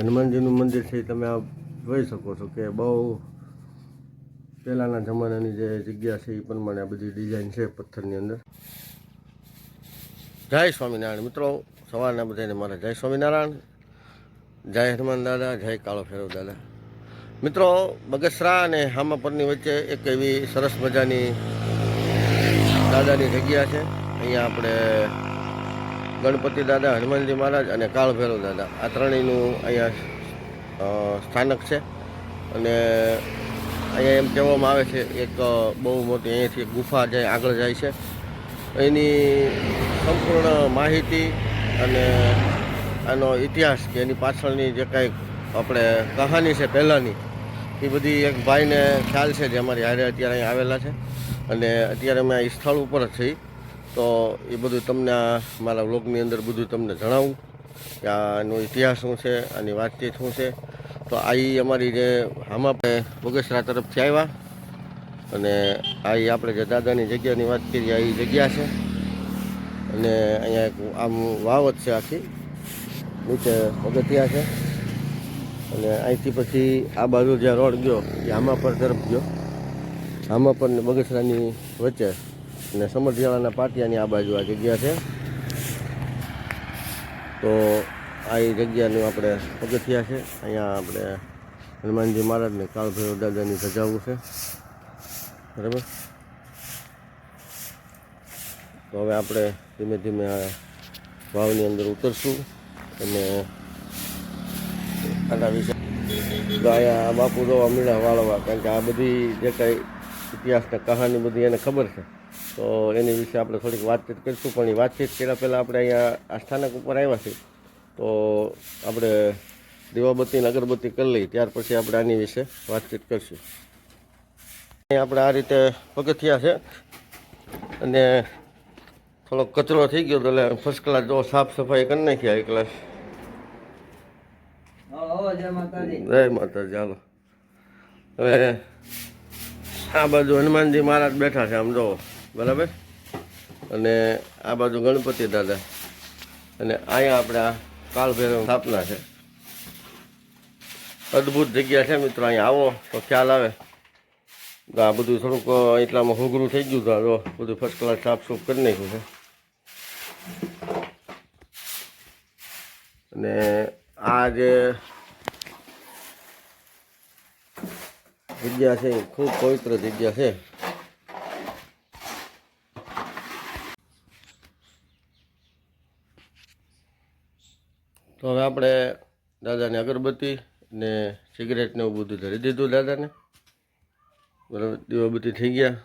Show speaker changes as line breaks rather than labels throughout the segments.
હનુમાનજીનું મંદિર છે એ તમે આ જોઈ શકો છો કે બહુ પહેલાંના જમાનાની જે જગ્યા છે એ પ્રમાણે આ બધી ડિઝાઇન છે પથ્થરની અંદર. જય સ્વામિનારાયણ. મિત્રો, સવારના બધાને મારા જય સ્વામિનારાયણ, જય હનુમાન દાદા, જય કાળો ફેરવ દાદા. મિત્રો, બગસરા અને હામાપરની વચ્ચે એક એવી સરસ મજાની દાદાની જગ્યા છે. અહીંયા આપણે ગણપતિ દાદા, હનુમાનજી મહારાજ અને કાળભૈરવ દાદા. આ ત્રણેયનું અહીંયા સ્થાનક છે. અને અહીંયા એમ કહેવામાં આવે છે, એક બહુ મોટી અહીંયાથી ગુફા જાય, આગળ જાય છે. એની સંપૂર્ણ માહિતી અને આનો ઇતિહાસ કે એની પાછળની જે કાંઈ આપણે કહાની છે પહેલાંની, એ બધી એક ભાઈને ખ્યાલ છે જે અમારી હારે અત્યારે અહીં આવેલા છે. અને અત્યારે અમે આ સ્થળ ઉપર જ છીએ. તો એ બધું તમને આ મારા વ્લોગની અંદર બધું તમને જણાવું કે આનો ઇતિહાસ શું છે, આની વાતચીત શું છે. તો આ અમારી જે આપણે બગસરા તરફથી આવ્યા અને આ આપણે જે દાદાની જગ્યાની વાત કરીએ, આ જગ્યા છે. અને અહીંયા એક આમ વાવ જ છે આખી, નીચે પગથિયા છે. અને અહીંથી પછી આ બાજુ જ્યાં રોડ ગયો, એ હામાપર તરફ ગયો. હામાપર ને બગસરાની વચ્ચે. અને સમઢિયાળાના પાટિયાની આ બાજુ આ જગ્યા છે. તો આ જગ્યાનું આપણે પગથિયા છે. અહીંયા આપણે હનુમાનજી મહારાજને કાળભૈરવ દાદાની સજાવું છે. બરાબર? તો હવે આપણે ધીમે ધીમે આ વાવની અંદર ઉતરશું અને આના વિશે અહીંયા બાપુ જોવા મળ્યા વાળવા, કારણ કે આ બધી જે કાંઈ ઇતિહાસના કહાની બધી એને ખબર છે. તો એની વિશે આપણે થોડીક વાતચીત કરીશું. પણ એ વાતચીત કર્યા પહેલાં આપણે અહીંયા આ સ્થાનક ઉપર આવ્યા છીએ. તો આપણે દીવાબત્તી અને અગરબત્તી કરી લઈએ. ત્યાર પછી આપણે આની વિશે વાતચીત કરીશું. આપણે આ રીતે પગથિયા છે. અને થોડોક કચરો થઈ ગયો તો એટલે ફર્સ્ટ ક્લાસ જો સાફ સફાઈ કરી નાખી આ ક્લાસ જય માતાજી. ચાલો હવે આ બાજુ હનુમાનજી મહારાજ બેઠા છે આમ જો બરાબર? અને આ બાજુ ગણપતિ દાદા. અને અહીંયા આપણે આ કાળભૈરવ સ્થાપના છે. અદ્ભુત જગ્યા છે મિત્રો, અહીંયા આવો, તો ખ્યાલ આવે. તો આ બધું થોડુંક એટલામાં હોગરું થઈ ગયું હતું બધું ફર્સ્ટ ક્લાસ સાફસૂફ કરી નાખ્યું છે. અને આ જે જગ્યા છે ખૂબ પવિત્ર જગ્યા છે. તો હવે આપણે દાદાને અગરબત્તી ને સિગરેટને એવું બધું ધરી દીધું દાદાને. બરાબર, દીવાબત્તી થઈ ગયા,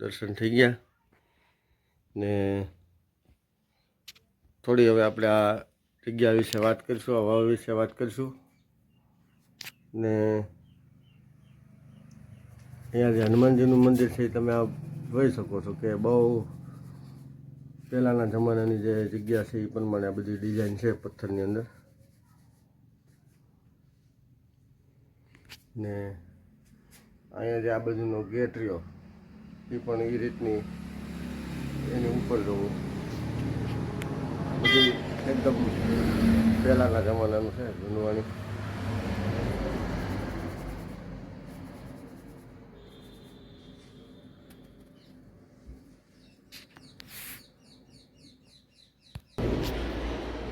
દર્શન થઈ ગયા. ને થોડી હવે આપણે આ જગ્યા વિશે વાત કરીશું વાવ વિશે વાત કરીશું. ને અહીંયા જે હનુમાનજીનું મંદિર છે તમે આ જોઈ શકો છો કે બહુ પહેલાંના જમાનાની જે જગ્યા છે એ પ્રમાણે આ બધી ડિઝાઇન છે પથ્થરની અંદર. ને અહીંયા જે આ બાજુનો ગેટ રહ્યો, એ પણ એ રીતની એની ઉપર જવું. બધી એકદમ પહેલાંના જમાનાનું છે, જૂનવાણી.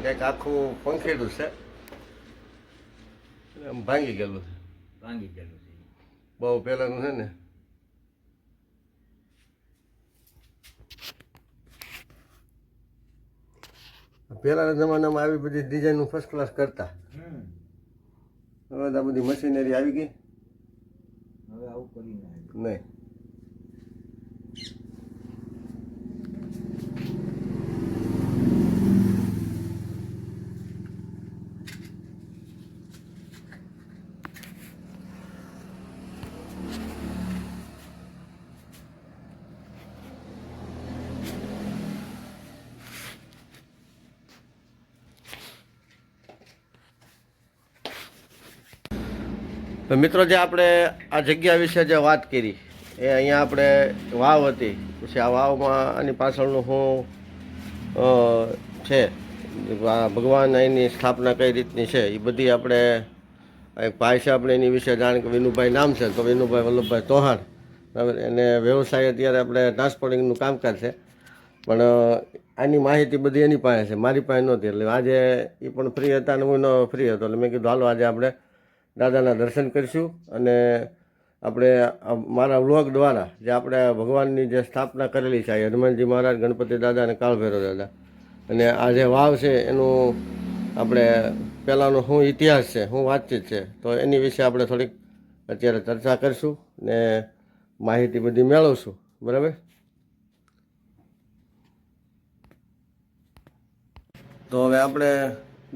કંઈક આખું પંખેડું છે. આમ ભાંગી ગયેલું છે.
ભાંગી ગયેલું છે.
બહુ પહેલાંનું છે ને. પહેલાંના જમાનામાં આવી બધી ડિઝાઇનનું ફર્સ્ટ ક્લાસ કરતા. હવે આ બધી મશીનરી આવી ગઈ.
હવે આવું કરી
નહીં. તો મિત્રો જે આપણે આ જગ્યા વિશે જે વાત કરી, એ અહીંયા આપણે વાવ હતી. પછી આ વાવમાં આની પાછળનું શું છે. ભગવાન અહીંની સ્થાપના કઈ રીતની છે એ બધી આપણે એક ભાઈ છે આપણે એની વિશે જાણ કે વિનુભાઈ નામ છે, તો વિનુભાઈ વલ્લભભાઈ ચૌહાણ બરાબર, એને વ્યવસાય અત્યારે આપણે ટ્રાન્સપોર્ટિંગનું કામકાજ છે. પણ આની માહિતી બધી એની પાસે છે, મારી પાસે નહોતી, એટલે આજે એ પણ ફ્રી હતા અને હું ફ્રી હતો, એટલે મેં કીધું, હાલો, આજે આપણે દાદાના દર્શન કરીશું અને આપણે મારા વ્લોગ દ્વારા જે આપણે ભગવાનની જે સ્થાપના કરેલી છે હનુમાનજી મહારાજ, ગણપતિ દાદા અને કાળભૈરવ દાદા. અને આ જે વાવ છે, એનું આપણે પહેલાંનો શું ઇતિહાસ છે શું વાતચીત છે, તો એની વિશે આપણે થોડીક અત્યારે ચર્ચા કરીશું ને માહિતી બધી મેળવશું. બરાબર? તો હવે આપણે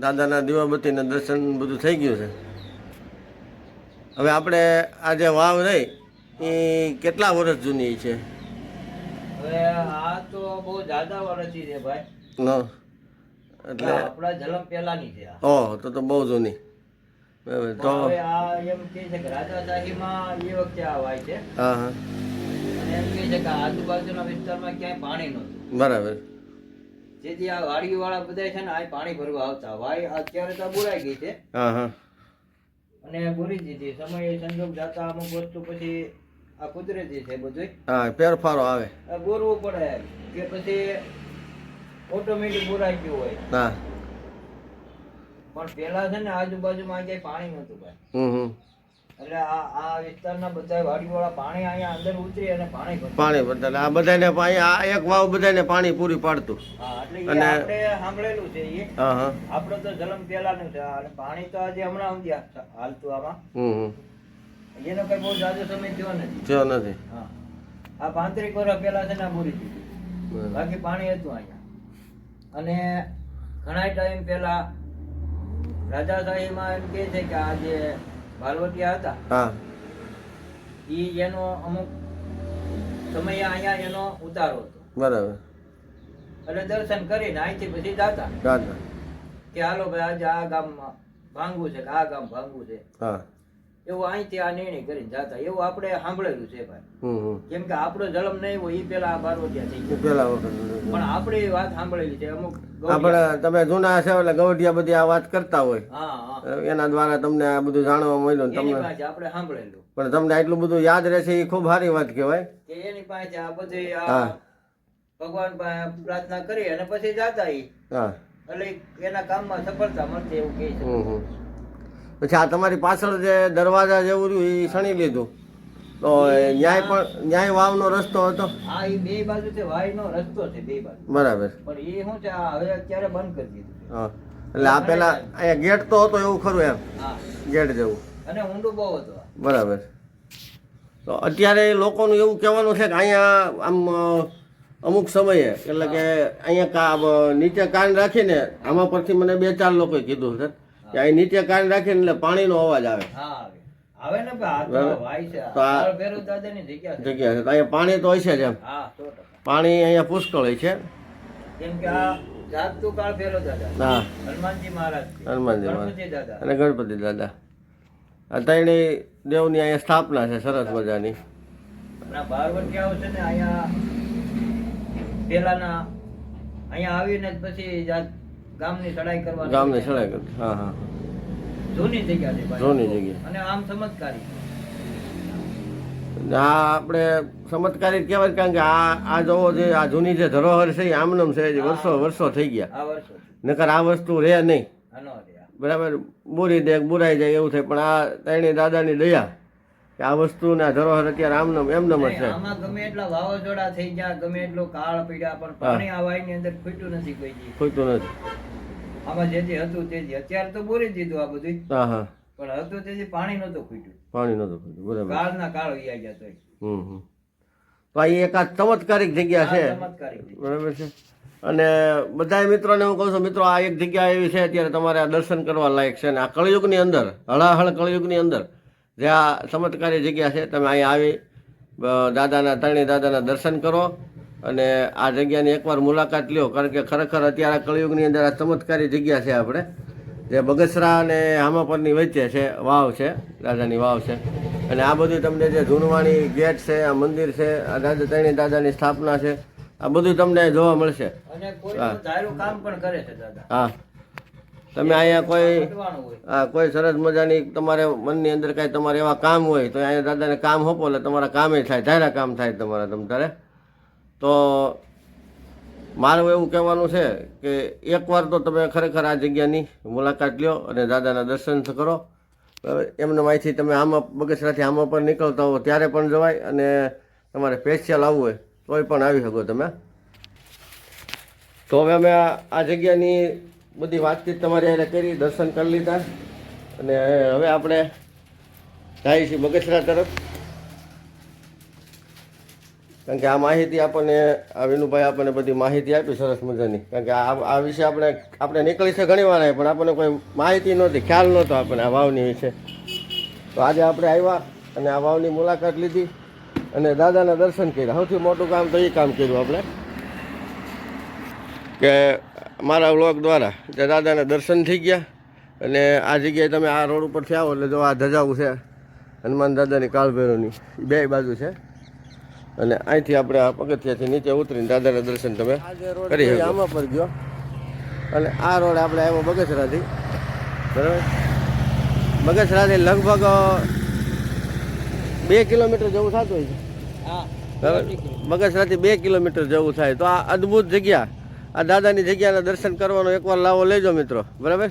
દાદાના દીવાબત્તીના દર્શન બધું થઈ ગયું છે. હવે આપણે આ જે વાવ રહી એ કેટલા વર્ષ જૂની છે?
હવે આ તો બહુ જાદા વર્ષી છે ભાઈ.
એટલે
આપણા જલમ પહેલાની છે.
ઓહ તો તો બહુ જૂની. બરાબર તો
આ એમ કહે છે કે રાજાશાહીમાં એ વખતે આ વાય છે.
હા હા.
અને એમ કહે છે કે આજુબાજુના વિસ્તારમાં ક્યાંય પાણી નહોતું.
બરાબર.
જેથી આ વાડી વાળા બધા છે ને આ પાણી ભરવા આવતા. વાય અત્યારે તો બુરાઈ ગઈ છે.
હા હા.
અને બુરી દીધી સમય સંજોગ જાતા અમુક વસ્તુ પછી આ કુદરતી છે બધું
હા ફેરફારો આવે.
બોરવું પડે કે પછી ઓટોમેટિક બોરાઈ ગયું હોય.
હા.
પણ પેલા છે ને આજુબાજુમાં ક્યાંય પાણી નતું ભાઈ.
હમ હમ.
એટલે આ આ વિસ્તારના બધા વાડીવાળા પાણી અહીંયા અંદર ઉતરી અને પાણી ભરતા.
પાણી આ બધાને પાણી આ એક વાવ બધાને પાણી પૂરી પાડતું. અને-
આપણે સાંભળેલું છે એ. આપણે તો જલમ પેલાનું છે. અને પાણી તો આજે હમણાં સમજ્યા હાલતું આમાં. એનો કઈ બહુ જાજો સમય થયો નથી.
થયો નથી.
હા. આ પાંત્રીસ વર્ષ પહેલા છે ને આ પૂરી દીધી બાકી પાણી હતું અહીંયા. અને ઘણા ટાઈમ પહેલા રાજાશાહીમાં એમ કે છે કે આ જે બાલવટિયા હતા.
હા.
ઈ એનો અમુક સમય અહીંયા એનો ઉતારો હતો.
બરાબર.
એટલે દર્શન કરીને અહીંથી પછી જાતા.
જાતા.
કે હાલો ભાઈ આજે આ ગામમાં ભાંગવું છે કે આ ગામ ભાંગવું છે.
હા.
એવું અહીંથી આ નિર્ણય કરીને જાતા. એવું આપણે સાંભળેલું છે ભાઈ. કેમ કે આપણો જલમ નહીં હોય એ પેલા આ બારવટિયા થઈ ગયો.
પેલા
પણ આપણે એ વાત સાંભળેલી છે અમુક
આપણે તમે જૂના હશે એટલે ગવડિયા બધી આ વાત કરતા હોય. એના દ્વારા તમને આ બધું જાણવા મળ્યું તમને
આપણે સાંભળેલું.
પણ તમને આટલું બધું યાદ રહેશે એ ખૂબ સારી વાત કહેવાય.
કે એની પાસે આ બધી. ભગવાન પાસે પ્રાર્થના કરી અને પછી જાતા એટલે એના કામમાં સફળતા મળતી એવું કહે છે.
પછી આ તમારી પાછળ જે દરવાજા જેવું રહ્યું એ સણી લીધું. તો ન્યાય પણ ન્યાય વાવનો રસ્તો હતો.
હા એ બે બાજુ છે વાયનો રસ્તો છે બે બાજુ.
બરાબર.
પણ એ શું છે હવે અત્યારે બંધ કરી દીધું.
હા એટલે આ પેલા અહીંયા ગેટ તો હતો એવું ખરું એમ?
હા.
ગેટ જેવું.
અને ઊંડું બહુ હતું.
બરાબર. તો અત્યારે લોકોનું એવું કહેવાનું છે કે અહીંયા આમ અમુક સમયે એટલે કે અહીંયા નીચે કાન રાખીને આમાં પરથી મને બે ચાર લોકોએ કીધું છે અહીં નીચે કાન રાખીને એટલે પાણીનો અવાજ આવે.
જગ્યા છે.
અહીંયા પાણી તો હશે જ એમ. પાણી અહીંયા પુષ્કળ હોય છે. હા.
હનુમાનજી મહારાજ
અને ગણપતિ દાદા. અત્યારે દેવની અહીંયા સ્થાપના છે સરસ મજાની.
પેલાના અહીંયા આવીને જ પછી જા- ગામની ચડાઈ કરવા
ગામને સડાઈ કરી હા હા
જૂની જગ્યા છે
જૂની જગ્યા.
અને આમ ચમત્કારી.
આ આપણે ચમત્કારી કહેવાય કારણ કે આ આ જોવો જે આ જૂની જે ધરોહર છે એ આમનમ છે જે વર્ષો વર્ષો થઈ ગયા.
આ વર્ષો
નકર આ વસ્તુ રહે નહીં. બરાબર બુરી દે બુરાઈ જાય એવું થાય પણ આ ત્રણેય દાદાની દયા કે આ વસ્તુના ધરોહર અત્યારે આમ નમ એમ
નમ
છે.
આમાં ગમે એટલા વાવાઝોડા થઈ ગયા ગમે એટલો કાળ પીડ્યા પણ પાણી આ વાયની અંદર ખૂટ્યું નથી કોઈ દી.
ખોટું નથી.
આમાં જે જે હતું તે જે અત્યારે તો બોરી દીધું આ બધું
હા હા.
પણ હતું તે જે પાણી નતું ખૂટ્યું.
પાણી નહોતું ખૂટ્યું બરાબર.
કાળના કાળ વયા ગયા તો
હમ હમ. તો આ એક આ ચમત્કારિક જગ્યા છે. બરાબર છે. અને બધા મિત્રોને હું કહું છું મિત્રો આ એક જગ્યા એવી છે અત્યારે તમારે આ દર્શન કરવા લાયક છે. અને આ કળિયુગની અંદર હળાહળ કળયુગની અંદર જે આ ચમત્કારી જગ્યા છે તમે અહીં આવી દાદાના ત્રણેય દાદાના દર્શન કરો અને આ જગ્યાની એકવાર મુલાકાત લ્યો કારણ કે ખરેખર અત્યારે કળિયુગની અંદર આ ચમત્કારી જગ્યા છે આપણે જે બગસરા અને હામાપરની વચ્ચે છે વાવ છે દાદાની વાવ છે. અને આ બધું તમને જે જૂનવાણી ગેટ છે આ મંદિર છે આ દાદા ત્રણેય દાદાની સ્થાપના છે આ બધું તમને જોવા મળશે. હા. તમે અહીંયા કોઈ હા, કોઈ સરસ મજાની તમારે મનની અંદર કાંઈ તમારે એવા કામ હોય તો અહીંયા દાદાને કામ હોપો, એટલે તમારા કામે થાય, ધારા કામ થાય તમારા તમ તારે. તો મારું એવું કહેવાનું છે કે એકવાર તો તમે ખરેખર આ જગ્યાની મુલાકાત લ્યો અને દાદાના દર્શન કરો. એમને માહિતી તમે આમાં બગસરાથી આમાં પણ નીકળતા હો ત્યારે પણ જવાય અને તમારે સ્પેશિયલ આવવું હોય તોય પણ આવી શકો તમે. તો હવે અમે આ જગ્યાની બધી વાતચીત તમારી એને કરી, દર્શન કરી લીધા. અને હવે આપણે જાય છીએ મગસરા તરફ. કારણ કે આ માહિતી આપણને, આ વિનુભાઈ આપણને બધી માહિતી આપી સરસ મજાની. કારણ કે આ આ વિશે આપણે આપણે નીકળી છે ઘણી વાર પણ આપણને કોઈ માહિતી નહોતી, ખ્યાલ નહોતો આપણને આ વાવની વિશે. તો આજે આપણે આવ્યા અને આ વાવની મુલાકાત લીધી અને દાદાના દર્શન કર્યા. સૌથી મોટું કામ તો એ કામ કર્યું આપણે. કે મારા વ્લોગ દ્વારા જે દાદાના દર્શન થઈ ગયા અને આ જગ્યાએ તમે આ રોડ ઉપરથી આવો એટલે જો આ ધજાવું છે હનુમાન દાદાની કાળભૈરવની ઈ બે બાજુ છે. અને અહીંથી આપણે આ પગથિયાથી નીચે ઉતરીને દાદાના દર્શન તમે કરી શકો. આમાં પર ગયો. અને આ રોડ આપણે આવ્યો બગસરાથી. બરાબર? બગસરાથી લગભગ બે કિલોમીટર જેવું થતું હોય છે.
હા.
બરાબર? બગસરાથી બે કિલોમીટર જવું થાય. તો આ અદ્ભુત જગ્યા. આ દાદાની જગ્યાના દર્શન કરવાનો એકવાર લાવો લેજો મિત્રો. બરાબર?